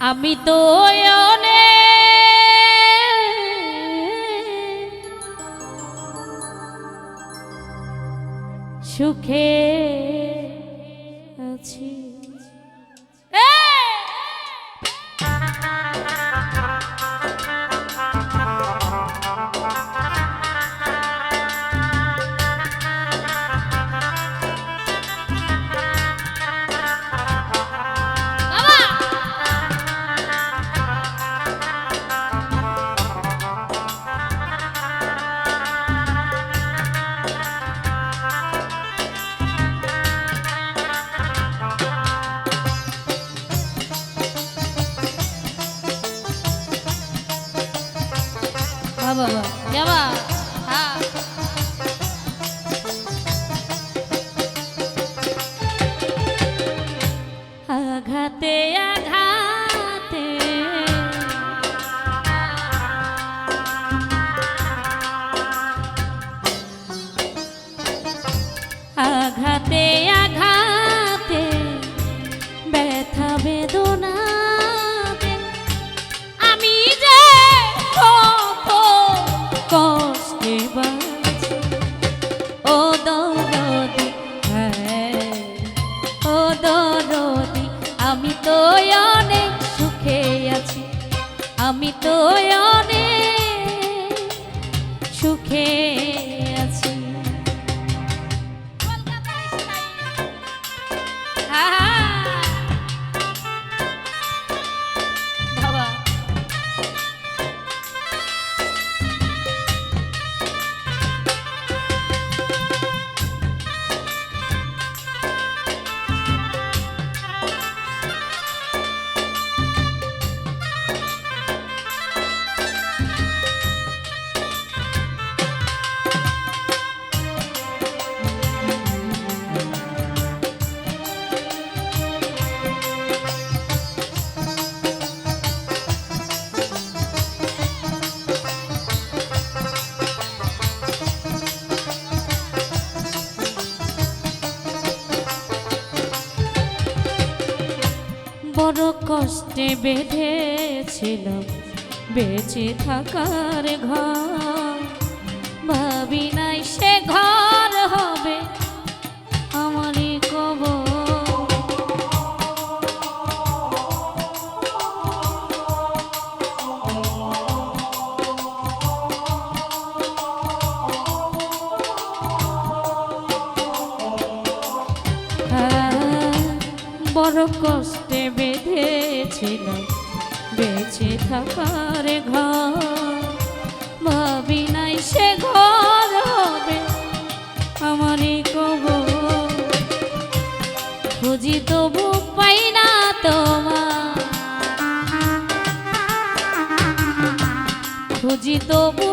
আমি তো সুখে বাবা বড় কষ্টে বেঁধেছিলাম। বেঁচে থাকার ঘর ভাবি নাই সে ঘর হবে আমারই কব বড় কষ্টে বেঁধেছিলাম বেঁচে থাকার ঘর, ভাবি নাই সে ঘর হবে আমারই কব খুঁজি তবু পাই না তোমার। খুঁজি তবু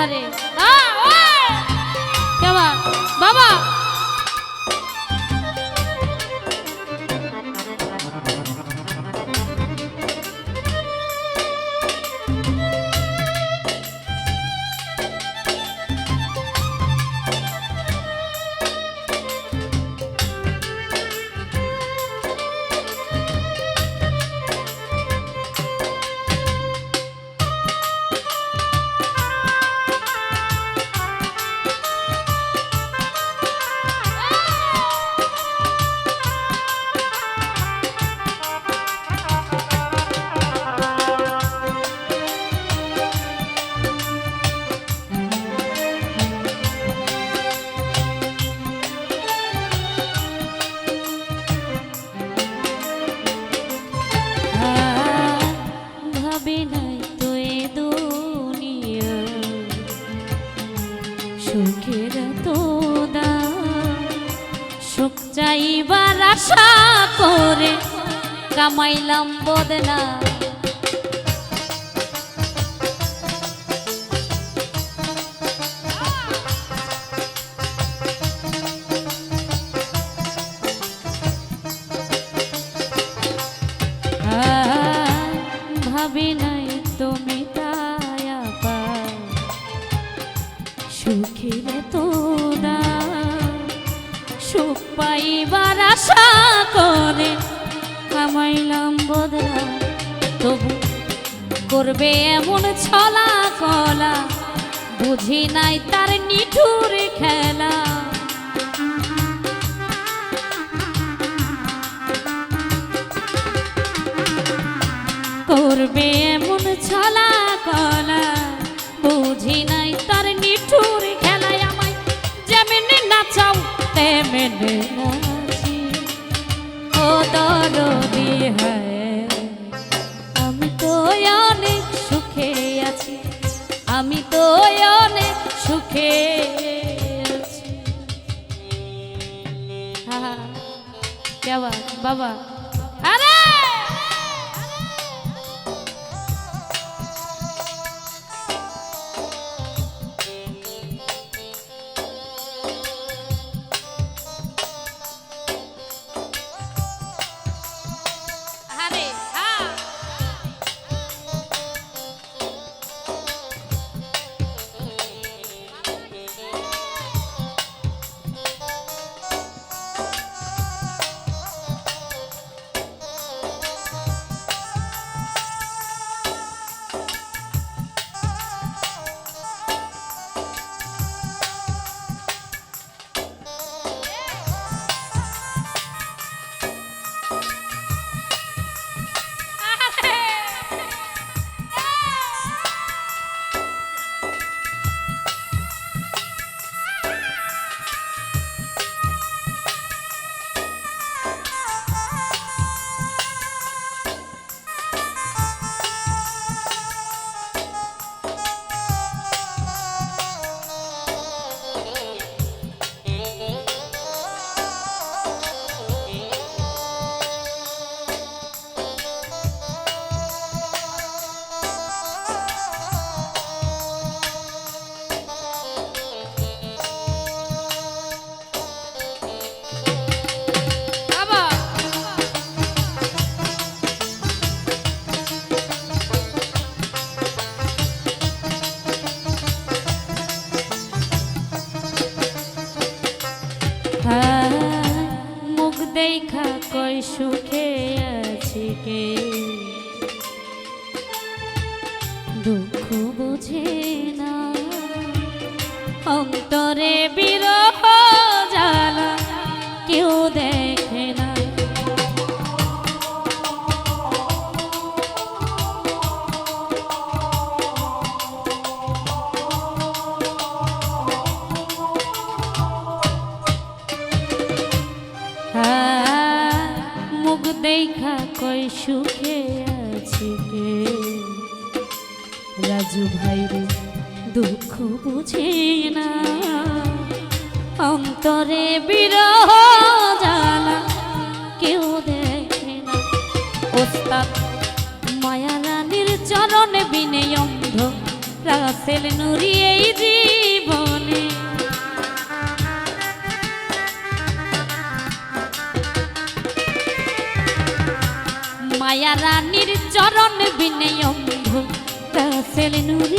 আরে সুখের তোদা। সুখ চাইবার আশা করে কামাইলাম বদনা। করবে এমন ছলা কলা। বুঝি নাই তার নিঠুর খেলা। করবে এমন ছলা কলা। বুঝি নাই তার নিঠুর খেলায় আমায় যেমনি নাচাও, তেমনি নাচি। ও দরদি হয়। সুখে আছি আমি তো অনেক সুখে আছি। হা আছি দুঃখ বুঝে না। অন্তরে বিরহ সুখে আছি কে? রাজু ভাই রে, দুঃখ বুঝে না। অন্তরে বিরহ জ্বালা, কেউ দেখে না। ওস্তাদ মায়া রানীর চরণ বিনে অন্ধ, রাসেল নুরি এই জীবনে। মায়া রানীর চরণ বিনয় অন্ধ রাসেল নুরি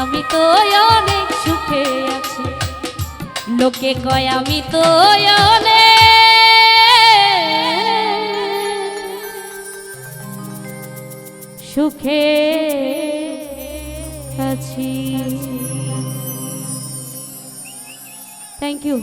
আমি তো অনেক সুখে আছি। লোকে কয় আমি তো সুখে আছি। Thank you